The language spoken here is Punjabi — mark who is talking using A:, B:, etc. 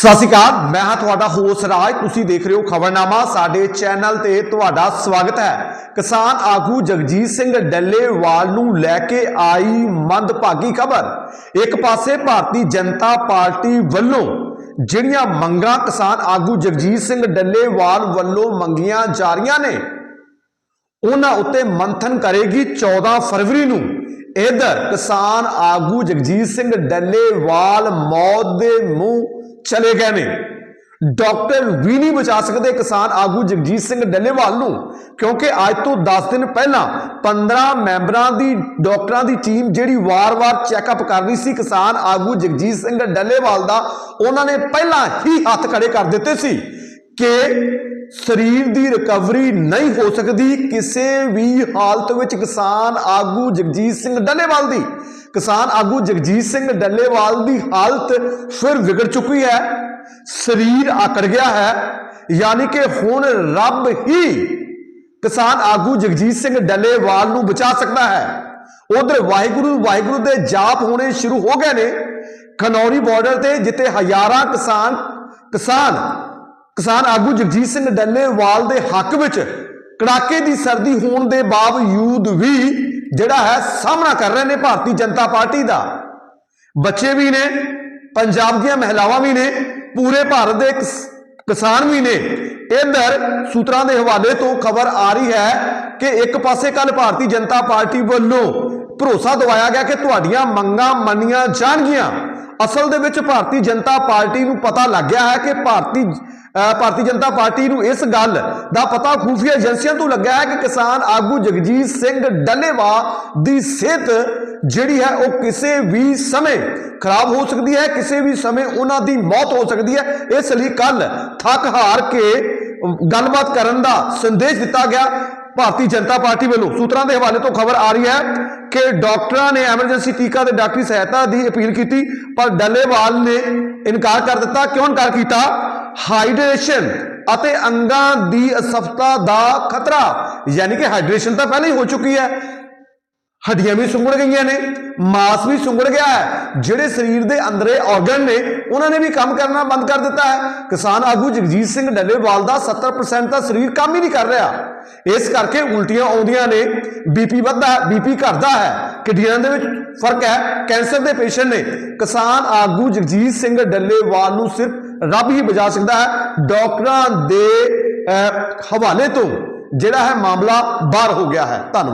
A: ਸਤਿ ਸ਼੍ਰੀ ਅਕਾਲ, ਮੈਂ ਹਾਂ ਤੁਹਾਡਾ ਹੋਸਟ ਰਾਜ। ਤੁਸੀਂ ਦੇਖ ਰਹੇ ਹੋ ਖਬਰਨਾਮਾ, ਸਾਡੇ ਚੈਨਲ ਤੇ ਤੁਹਾਡਾ ਸਵਾਗਤ ਹੈ। ਕਿਸਾਨ ਆਗੂ ਜਗਜੀਤ ਸਿੰਘ ਡੱਲੇਵਾਲ ਨੂੰ ਲੈ ਕੇ ਆਈ ਮੰਦਭਾਗੀ ਖਬਰ। ਇੱਕ ਪਾਸੇ ਭਾਰਤੀ ਜਨਤਾ ਪਾਰਟੀ ਵੱਲੋਂ ਜਿਹੜੀਆਂ ਮੰਗਾਂ ਕਿਸਾਨ ਆਗੂ ਜਗਜੀਤ ਸਿੰਘ ਡੱਲੇਵਾਲ ਵੱਲੋਂ ਮੰਗੀਆਂ ਜਾ ਰਹੀਆਂ ਨੇ, ਉਹਨਾਂ ਉੱਤੇ ਮੰਥਨ ਕਰੇਗੀ 14 ਫਰਵਰੀ ਨੂੰ। ਇਧਰ ਕਿਸਾਨ ਆਗੂ ਜਗਜੀਤ ਸਿੰਘ ਡੱਲੇਵਾਲ ਮੌਤ ਦੇ ਮੂੰਹ ਚਲੇ ਗਏ ਨੇ। ਡਾਕਟਰ ਵੀ ਨਹੀਂ ਬਚਾ ਸਕਦੇ ਕਿਸਾਨ ਆਗੂ ਜਗਜੀਤ ਸਿੰਘ ਡੱਲੇਵਾਲ ਨੂੰ, ਕਿਉਂਕਿ ਅੱਜ ਤੋਂ 10 ਦਿਨ ਪਹਿਲਾਂ 15 ਮੈਂਬਰਾਂ ਦੀ, ਡਾਕਟਰਾਂ ਦੀ ਟੀਮ ਜਿਹੜੀ ਵਾਰ-ਵਾਰ ਚੈੱਕਅਪ ਕਰ ਰਹੀ ਸੀ ਕਿਸਾਨ ਆਗੂ ਜਗਜੀਤ ਸਿੰਘ ਡੱਲੇਵਾਲ ਦਾ, ਉਹਨਾਂ ਨੇ ਪਹਿਲਾਂ ਹੀ ਹੱਥ ਖੜੇ ਕਰ ਦਿੱਤੇ ਸੀ ਕਿ ਸਰੀਰ ਦੀ ਰਿਕਵਰੀ ਨਹੀਂ ਹੋ ਸਕਦੀ। ਕਿਸੇ ਵੀ ਹਾਲਤ ਵਿੱਚ ਕਿਸਾਨ ਆਗੂ ਜਗਜੀਤ ਸਿੰਘ ਡੱਲੇਵਾਲ ਦੀ, ਕਿਸਾਨ ਆਗੂ ਜਗਜੀਤ ਸਿੰਘ ਡੱਲੇਵਾਲ ਦੀ ਹਾਲਤ ਫਿਰ ਵਿਗੜ ਚੁੱਕੀ ਹੈ। ਸਰੀਰ ਆਕੜ ਗਿਆ ਹੈ, ਯਾਨੀ ਕਿ ਹੁਣ ਰੱਬ ਹੀ ਕਿਸਾਨ ਆਗੂ ਜਗਜੀਤ ਸਿੰਘ ਡੱਲੇਵਾਲ ਨੂੰ ਬਚਾ ਸਕਦਾ ਹੈ। ਉਧਰ ਵਾਹਿਗੁਰੂ ਵਾਹਿਗੁਰੂ ਦੇ ਜਾਪ ਹੋਣੇ ਸ਼ੁਰੂ ਹੋ ਗਏ ਨੇ। ਖਨੌਰੀ ਬਾਰਡਰ ਤੇ ਜਿੱਥੇ ਹਜ਼ਾਰਾਂ ਕਿਸਾਨ ਕਿਸਾਨ ਕਿਸਾਨ ਆਗੂ ਜਗਜੀਤ ਸਿੰਘ ਡੱਲੇਵਾਲ ਦੇ ਹੱਕ ਵਿੱਚ ਕੜਾਕੇ ਦੀ ਸਰਦੀ ਹੋਣ ਦੇ ਬਾਵਜੂਦ ਵੀ ਜਿਹੜਾ ਹੈ ਸਾਹਮਣਾ ਕਰ ਰਹੇ ਨੇ ਭਾਰਤੀ ਜਨਤਾ ਪਾਰਟੀ ਦਾ। ਬੱਚੇ ਵੀ ਨੇ, ਪੰਜਾਬ ਦੀਆਂ ਮਹਿਲਾਵਾਂ ਵੀ ਨੇ, ਪੂਰੇ ਭਾਰਤ ਦੇ ਕਿਸਾਨ ਵੀ ਨੇ। ਇਧਰ ਸੂਤਰਾਂ ਦੇ ਹਵਾਲੇ ਤੋਂ ਖਬਰ ਆ ਰਹੀ ਹੈ ਕਿ ਇੱਕ ਪਾਸੇ ਕੱਲ ਭਾਰਤੀ ਜਨਤਾ ਪਾਰਟੀ ਵੱਲੋਂ ਭਰੋਸਾ ਦਵਾਇਆ ਗਿਆ ਕਿ ਤੁਹਾਡੀਆਂ ਮੰਗਾਂ ਮੰਨੀਆਂ ਜਾਣਗੀਆਂ। ਅਸਲ ਦੇ ਵਿੱਚ ਭਾਰਤੀ ਜਨਤਾ ਪਾਰਟੀ ਨੂੰ ਪਤਾ ਲੱਗ ਗਿਆ ਹੈ ਕਿ ਭਾਰਤੀ ਭਾਰਤੀ ਜਨਤਾ ਪਾਰਟੀ ਨੂੰ ਇਸ ਗੱਲ ਦਾ ਪਤਾ ਖੂਫੀਆ ਏਜੰਸੀਆਂ ਤੋਂ ਲੱਗਾ ਹੈ ਕਿ ਕਿਸਾਨ ਆਗੂ ਜਗਜੀਤ ਸਿੰਘ ਡੱਲੇਵਾ ਦੀ ਸਿਹਤ ਜਿਹੜੀ ਹੈ ਉਹ ਕਿਸੇ ਵੀ ਸਮੇਂ ਖਰਾਬ ਹੋ ਸਕਦੀ ਹੈ, ਕਿਸੇ ਵੀ ਸਮੇਂ ਉਹਨਾਂ ਦੀ ਮੌਤ ਹੋ ਸਕਦੀ ਹੈ। ਇਸ ਲਈ ਕੱਲ ਥੱਕ ਹਾਰ ਕੇ ਗੱਲਬਾਤ ਕਰਨ ਦਾ ਸੰਦੇਸ਼ ਦਿੱਤਾ ਗਿਆ। ਭਾਰਤੀ ਜਨਤਾ ਪਾਰਟੀ ਵੱਲੋਂ ਸੂਤਰਾਂ ਦੇ ਹਵਾਲੇ ਤੋਂ ਖਬਰ ਆ ਰਹੀ ਹੈ ਕਿ ਡਾਕਟਰਾਂ ਨੇ ਐਮਰਜੈਂਸੀ ਟੀਕਾ ਤੇ ਡਾਕਟਰੀ ਸਹਾਇਤਾ ਦੀ ਅਪੀਲ ਕੀਤੀ, ਪਰ ਡੱਲੇਵਾਲ ਨੇ ਇਨਕਾਰ ਕਰ ਦਿੱਤਾ। ਕਿਉਂ ਇਨਕਾਰ ਕੀਤਾ? ਹਾਈਡਰੇਸ਼ਨ ਅਤੇ ਅੰਗਾਂ ਦੀ ਅਸਫਲਤਾ ਦਾ ਖਤਰਾ, ਯਾਨੀ ਕਿ ਹਾਈਡਰੇਸ਼ਨ ਤਾਂ ਪਹਿਲਾਂ ਹੀ ਹੋ ਚੁੱਕੀ ਹੈ। ਹੱਡੀਆਂ ਵੀ ਸੁੰਗੜ ਗਈਆਂ ਨੇ, ਮਾਸ ਵੀ ਸੁੰਗੜ ਗਿਆ ਹੈ। ਜਿਹੜੇ ਸਰੀਰ ਦੇ ਅੰਦਰੇ ਆਰਗਨ ਨੇ, ਉਹਨਾਂ ਨੇ ਵੀ ਕੰਮ ਕਰਨਾ ਬੰਦ ਕਰ ਦਿੱਤਾ ਹੈ। ਕਿਸਾਨ ਆਗੂ ਜਗਜੀਤ ਸਿੰਘ ਡੱਲੇਵਾਲ ਦਾ 70% ਤਾਂ ਸਰੀਰ ਕੰਮ ਹੀ ਨਹੀਂ ਕਰ ਰਿਹਾ। ਇਸ ਕਰਕੇ ਉਲਟੀਆਂ ਆਉਂਦੀਆਂ ਨੇ। ਬੀਪੀ ਵੱਧਦਾ ਹੈ ਬੀਪੀ ਘਟਦਾ ਹੈ। ਕਿਡਨੀਆਂ ਦੇ ਵਿੱਚ ਫ਼ਰਕ ਹੈ, ਕੈਂਸਰ ਦੇ ਪੇਸ਼ੈਂਟ ਨੇ। ਕਿਸਾਨ ਆਗੂ ਜਗਜੀਤ ਸਿੰਘ ਡੱਲੇਵਾਲ ਨੂੰ ਸਿਰਫ ਰੱਬ ਹੀ ਬਚਾ ਸਕਦਾ ਹੈ। ਡਾਕਟਰਾਂ ਦੇ ਹਵਾਲੇ ਤੋਂ ਜਿਹੜਾ ਹੈ ਮਾਮਲਾ ਬਾਹਰ ਹੋ ਗਿਆ ਹੈ। ਧੰਨਵਾਦ।